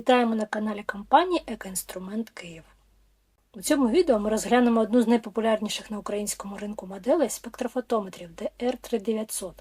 Вітаємо на каналі компанії Екоінструмент Київ. У цьому відео ми розглянемо одну з найпопулярніших на українському ринку моделей спектрофотометрів DR3900.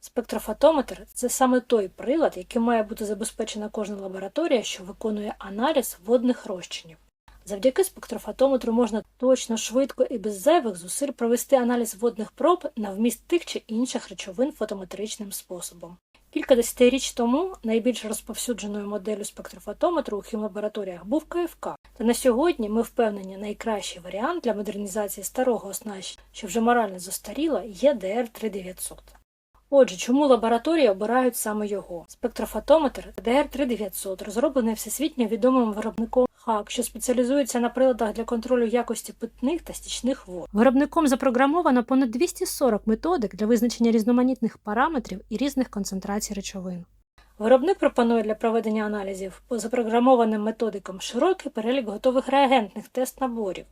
Спектрофотометр це саме той прилад, яким має бути забезпечена кожна лабораторія, що виконує аналіз водних розчинів. Завдяки спектрофотометру можна точно, швидко і без зайвих зусиль провести аналіз водних проб на вміст тих чи інших речовин фотометричним способом. Кілька десятиріч тому найбільш розповсюдженою моделлю спектрофотометру у хімлабораторіях був КФК. Та на сьогодні ми впевнені, найкращий варіант для модернізації старого оснащення, що вже морально застаріла, є DR3900. Отже, чому лабораторії обирають саме його? Спектрофотометр DR3900 розроблений всесвітньо відомим виробником ХАК, що спеціалізується на приладах для контролю якості питних та стічних вод. Виробником запрограмовано понад 240 методик для визначення різноманітних параметрів і різних концентрацій речовин. Виробник пропонує для проведення аналізів по запрограмованим методикам широкий перелік готових реагентних тест-наборів.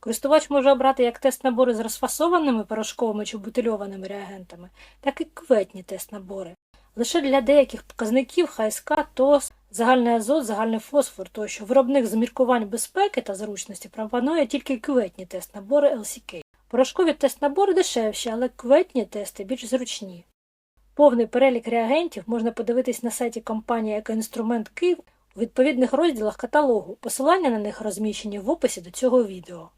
Користувач може обрати як тест-набори з розфасованими порошковими чи бутильованими реагентами, так і кветні тест-набори. Лише для деяких показників ХСК, ТОС, загальний азот, загальний фосфор тощо виробник з міркувань безпеки та зручності пропонує тільки кветні тест-набори LCK. Порошкові тест-набори дешевші, але кветні тести більш зручні. Повний перелік реагентів можна подивитись на сайті компанії «Екоінструмент Київ» у відповідних розділах каталогу. Посилання на них розміщені в описі до цього відео.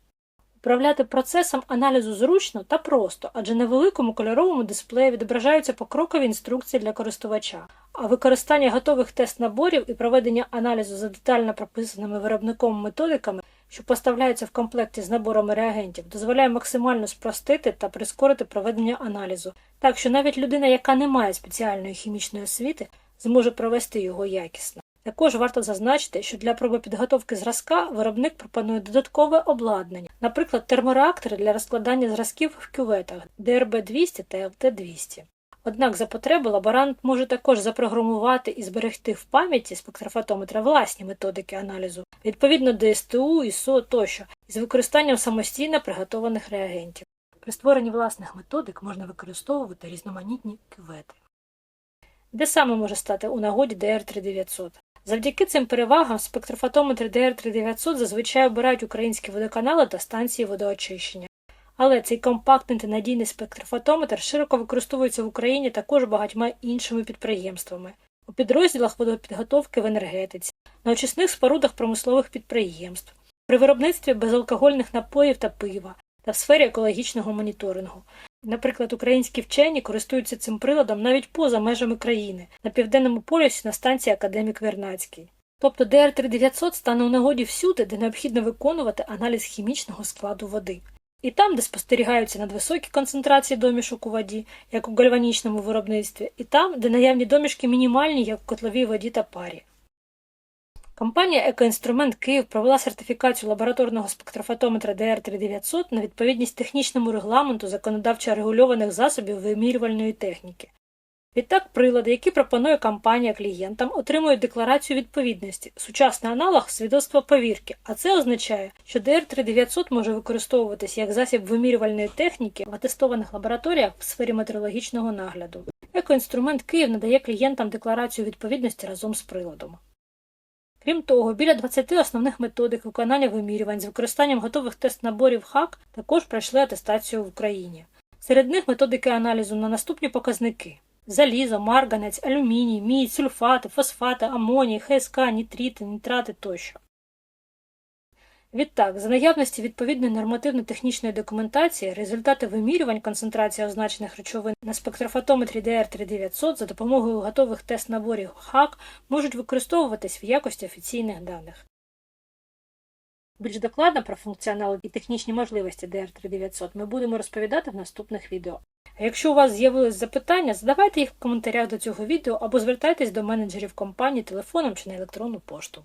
Управляти процесом аналізу зручно та просто, адже на великому кольоровому дисплеї відображаються покрокові інструкції для користувача, а використання готових тест-наборів і проведення аналізу за детально прописаними виробником методиками, що поставляються в комплекті з наборами реагентів, дозволяє максимально спростити та прискорити проведення аналізу, так що навіть людина, яка не має спеціальної хімічної освіти, зможе провести його якісно. Також варто зазначити, що для пробопідготовки зразка виробник пропонує додаткове обладнання, наприклад, термореактори для розкладання зразків в кюветах DRB200 та LT200. Однак за потреби лаборант може також запрограмувати і зберегти в пам'яті спектрофотометра власні методики аналізу, відповідно до СТУ, ІСО тощо, із використанням самостійно приготованих реагентів. При створенні власних методик можна використовувати різноманітні кювети. Де саме може стати у нагоді DR3900? Завдяки цим перевагам спектрофотометри DR3900 зазвичай обирають українські водоканали та станції водоочищення. Але цей компактний та надійний спектрофотометр широко використовується в Україні також багатьма іншими підприємствами, у підрозділах водопідготовки в енергетиці, на очисних спорудах промислових підприємств, при виробництві безалкогольних напоїв та пива та в сфері екологічного моніторингу. Наприклад, українські вчені користуються цим приладом навіть поза межами країни, на південному полюсі на станції Академік Вернацький. Тобто DR3900 стане у нагоді всюди, де необхідно виконувати аналіз хімічного складу води. І там, де спостерігаються надвисокі концентрації домішок у воді, як у гальванічному виробництві, і там, де наявні домішки мінімальні, як у котловій воді та парі. Компанія «Екоінструмент Київ» провела сертифікацію лабораторного спектрофотометра DR3900 на відповідність технічному регламенту законодавчо регульованих засобів вимірювальної техніки. Відтак, прилади, які пропонує компанія клієнтам, отримують декларацію відповідності, сучасний аналог свідоцтва повірки, а це означає, що DR3900 може використовуватися як засіб вимірювальної техніки в атестованих лабораторіях в сфері метеорологічного нагляду. Екоінструмент Київ надає клієнтам декларацію відповідності разом з приладом. Крім того, біля 20 основних методик виконання вимірювань з використанням готових тест-наборів ХАК також пройшли атестацію в Україні. Серед них методики аналізу на наступні показники залізо, марганець, алюміній, мідь, сульфати, фосфати, амоній, ХСК, нітрити, нітрати тощо. Відтак, за наявності відповідної нормативно-технічної документації, результати вимірювань концентрації означених речовин на спектрофотометрі DR3900 за допомогою готових тест-наборів ХАК можуть використовуватись в якості офіційних даних. Більш докладно про функціонал і технічні можливості DR3900 ми будемо розповідати в наступних відео. А якщо у вас з'явились запитання, задавайте їх в коментарях до цього відео або звертайтесь до менеджерів компанії телефоном чи на електронну пошту.